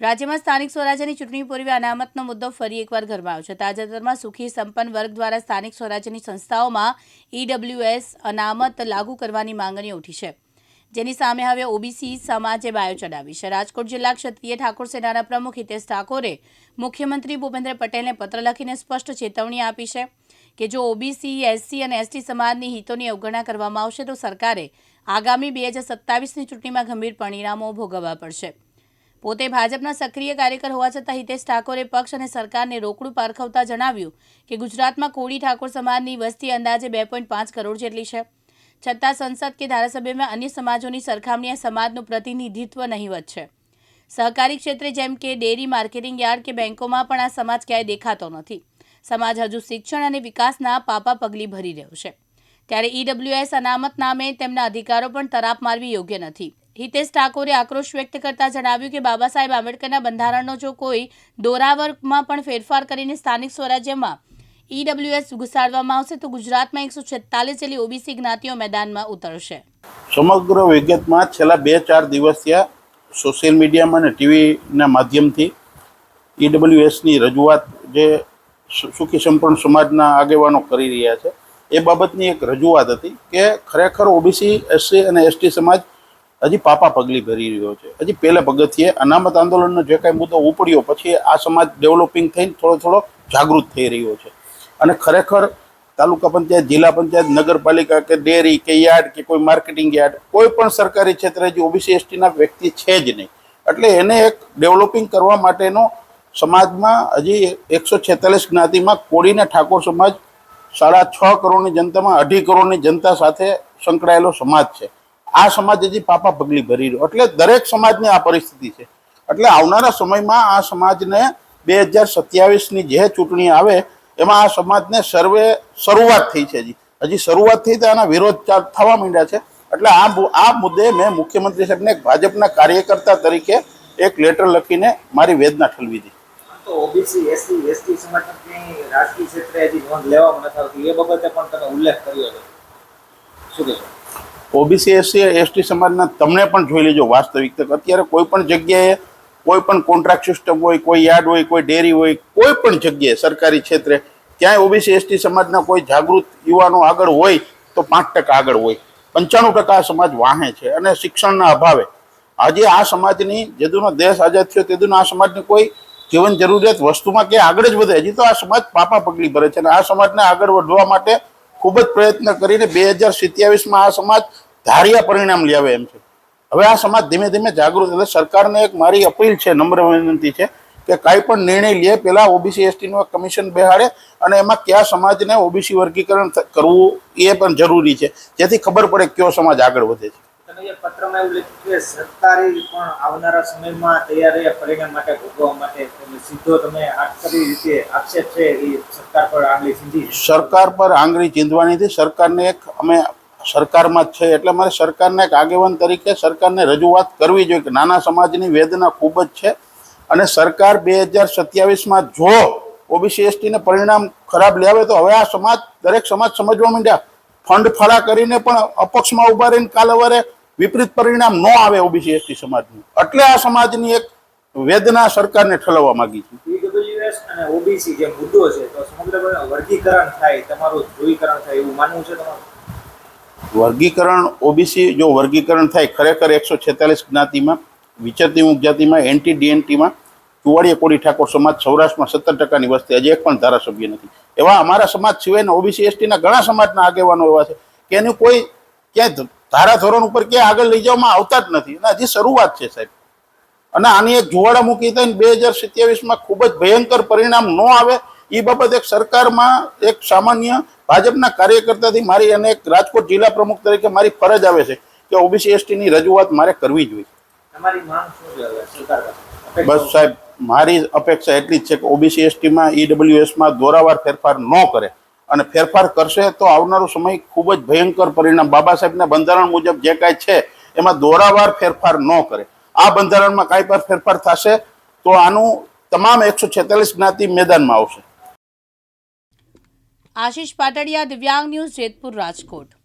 રાજ્યમાં સ્થાનિક સ્વરાજ્યની ચૂંટણી પૂર્વે અનામતનો મુદ્દો ફરી એકવાર ગરમાયો છે. તાજેતરમાં સુખી સંપન્ન વર્ગ દ્વારા સ્થાનિક સ્વરાજ્યની સંસ્થાઓમાં ઈડબ્લ્યુએસ અનામત લાગુ કરવાની માંગણી ઉઠી છે. જેની સામે હવે ઓબીસી સમાજે બાયો ચડાવી છે. રાજકોટ જિલ્લા ક્ષત્રિય ઠાકોર સેનાના પ્રમુખ હિતેશ ઠાકોરે મુખ્યમંત્રી ભૂપેન્દ્ર પટેલને પત્ર લખીને સ્પષ્ટ ચેતવણી આપી છે કે જો ઓબીસી, એસસી અને એસટી સમાજની હિતોની અવગણના કરવામાં આવશે તો સરકારે આગામી બે હજાર સત્તાવીસની ચૂંટણીમાં ગંભીર પરિણામો ભોગવવા પડશે. પોતે ભાજપના સક્રિય કાર્યકર હોવા છતાં હિતેશ ઠાકોરે પક્ષ અને સરકારને રોકડું પારખવતા જણાવ્યું કે ગુજરાતમાં કોળી ઠાકોર સમાજની વસ્તી અંદાજે બે પોઈન્ટ પાંચ કરોડ જેટલી છે. છતાં સંસદ કે ધારાસભ્યમાં અન્ય સમાજોની સરખામણીએ સમાજનું પ્રતિનિધિત્વ નહીવત છે. સહકારી ક્ષેત્રે જેમ કે ડેરી માર્કેટિંગ યાર્ડ કે બેંકોમાં પણ આ સમાજ ક્યાંય દેખાતો નથી. સમાજ હજુ શિક્ષણ અને વિકાસના પાપા પગલી ભરી રહ્યો છે. ત્યારે ઈડબ્લ્યુએસ અનામત નામે તેમના અધિકારો પણ તરાપ મારવી યોગ્ય નથી. હિતેશ ઠાકોરે આક્રોશ વ્યક્ત કરતા જણાવ્યું કે બાબા સાહેબ આંબેડકરના બંધારણનો જો કોઈ દોરાવર્ગમાં પણ ફેરફાર કરીને સ્થાનિક સ્વરાજ્યમાં ઈડબ્લ્યુએસ ઘુસાડવામાં આવશે, તો ગુજરાતમાં એકસો છેતાલીસ જેટલી ઓબીસી જ્ઞાતિઓ મેદાનમાં ઉતરશે. સમગ્ર વિગતમાં છેલ્લા બે ચાર દિવસ સોશિયલ મીડિયામાં અને ટીવીના માધ્યમથી ઈડબ્લ્યુએસની રજૂઆત જે સુખી સંપન્ન સમાજના આગેવાનો કરી રહ્યા છે, એ બાબતની એક રજૂઆત હતી કે ખરેખર ઓબીસી એસસી અને એસટી સમાજ હજી પાપા પગલી ભરી રહ્યો છે. હજી પહેલા પગથિયે અનામત આંદોલનનો જે કાંઈ મુદ્દો ઉપડ્યો, પછી આ સમાજ ડેવલપિંગ થઈને થોડો થોડો જાગૃત થઈ રહ્યો છે. અને ખરેખર તાલુકા પંચાયત, જિલ્લા પંચાયત, નગરપાલિકા કે ડેરી કે યાર્ડ કે કોઈ માર્કેટિંગ યાર્ડ, કોઈ પણ સરકારી ક્ષેત્રે જે ઓબીસી, એસટીના વ્યક્તિ છે જ નહીં. એટલે એને એક ડેવલપિંગ કરવા માટેનો સમાજમાં હજી એકસો છેતાલીસ જ્ઞાતિમાં કોળીને ઠાકોર સમાજ સાડા છ કરોડની જનતામાં અઢી કરોડની જનતા સાથે સંકળાયેલો સમાજ છે. આ સમાજ હજી પાપા પગલી ભરી રહ્યો. એટલે દરેક સમાજની આ પરિસ્થિતિ છે. એટલે આવનારા સમયમાં આ સમાજને બે હજાર સત્યાવીસની જે ચૂંટણી આવે, એમાં આ સમાજને સર્વે શરૂઆત થઈ છે હજી. હજી શરૂઆત થઈ તો આના વિરોધ થવા માંડ્યા છે. એટલે આ આ મુદ્દે મેં મુખ્યમંત્રી સાહેબને એક ભાજપના કાર્યકર્તા તરીકે એક લેટર લખીને મારી વેદના ઠલવી હતી ઓબીસી એસસી એસટી સમાજના રાજકીય ક્ષેત્રે હજી નોંધ લેવામાં નથી આવતી. એ બાબતે પણ તમે ઉલ્લેખ કર્યો છે. શું કહેશો? ઓબીસી, એસસી એસટી સમાજના તમને પણ જોઈ લેજો વાસ્તવિકતા અત્યારે કોઈ પણ જગ્યાએ કોઈ પણ કોન્ટ્રાક્ટ સિસ્ટમ હોય, કોઈ યાર્ડ હોય, કોઈ ડેરી હોય, કોઈ પણ જગ્યાએ સરકારી ક્ષેત્રે, ક્યાંય ઓબીસી, એસટી સમાજના કોઈ જાગૃત યુવાનો આગળ હોય તો પાંચ ટકા આગળ હોય. પંચાણું ટકા સમાજ વાહે છે અને શિક્ષણના અભાવે. આજે આ સમાજની, જેદુનો દેશ આઝાદ થયો તેદુનો આ સમાજની કોઈ જીવન જરૂરિયાત વસ્તુમાં કે આગળ જ વધે. હજી તો આ સમાજ પાપા પગલી ભરે છે અને આ સમાજને આગળ વધવા માટે ખૂબ જ પ્રયત્ન કરીને બે હજાર સિત્યાવીસમાં આ સમાજ ધાર્યા પરિણામ લાવે એમ છે. હવે આ સમાજ ધીમે ધીમે જાગૃત એટલે સરકારને એક મારી અપીલ છે, નમ્ર વિનંતી છે કે કાંઈ પણ નિર્ણય લે, પહેલાં ઓબીસી, એસટીનું એક કમિશન બેહાડે અને એમાં કયા સમાજને ઓબીસી વર્ગીકરણ કરવું એ પણ જરૂરી છે. જેથી ખબર પડે કયો સમાજ આગળ વધે છે. પત્રમાં એવું લખ્યું કે સરકારી પણ આવનારા સમયમાં તૈયાર પરિણામ માટે ભોગવવા માટે. સીધો તમે આટકરી રીતે આક્ષેપ છે, એ સરકાર પર આંગળી ચીંધી સરકાર પર આંગળી ચીંધવાની હતી સરકારને એક અમે સરકારમાં જ છે, એટલે મારે સરકારને એક આગેવાન તરીકે સરકારને રજૂઆત કરવી જોઈએ કે નાના સમાજની વેદના ખૂબ જ છે અને સરકાર બે હજાર સત્યાવીસમાં જો ઓબીસી એસટીને પરિણામ ખરાબ લાવે તો હવે આ સમાજ, દરેક સમાજ સમજવા માંડ્યા. ફંડ ફળા કરીને પણ અપક્ષમાં ઊભા રહીને કાલ કાલવારે વિપરીત પરિણામ ન આવે ઓબીસી એસટી સમાજનું. એટલે આ સમાજની એક વેદના સરકારને ઠલવવા માંગી છે. વર્ગીકરણ ઓબીસી જો વર્ગીકરણ થાય ખરેખર એકસો છેતાલીસ જ્ઞાતિમાં વિચરતી ઊંઘ જાતિમાં એનટી ડીએનટીમાં ચુવાડીયા કોળી ઠાકોર સમાજ સૌરાષ્ટ્રમાં સત્તર ટકાની વસ્તી હજી એક પણ ધારાસભ્ય નથી. એવા અમારા સમાજ સિવાયના ઓબીસી એસટીના ઘણા સમાજના આગેવાનો એવા છે કે એનું કોઈ ક્યાંય ધારા ધોરણ ઉપર ક્યાંય આગળ લઈ જવામાં આવતા જ નથી. અને હજી શરૂઆત છે સાહેબ. અને આની એક જુવાળામુખી થઈને બે હજાર સત્યાવીસમાં ખૂબ જ ભયંકર પરિણામ ન આવે એ બાબત એક સરકારમાં એક સામાન્ય ભાજપના કાર્યકર્તાથી મારી અને એક રાજકોટ જિલ્લા પ્રમુખ તરીકે મારી ફરજ આવે છે કે ઓબીસી એસટીની રજૂઆત મારે કરવી જોઈએ બસ સાહેબ મારી અપેક્ષા એટલી જ છે કે ઓબીસી એસટીમાં ઈડબ્લ્યુએસમાં દોરાવાર ફેરફાર ન કરે. અને ફેરફાર કરશે તો આવનારો સમય ખૂબ જ ભયંકર પરિણામ. બાબા સાહેબના બંધારણ મુજબ જે કાંઈ છે, એમાં દોરાવાર ફેરફાર ન કરે. આ બંધારણમાં કાંઈ પણ ફેરફાર થશે તો આનું તમામ એકસો છેતાલીસ જ્ઞાતિ મેદાનમાં આવશે. આશીષ પાટડિયા, દિવ્યાંગ ન્યૂઝ જેતપુર રાજકોટ.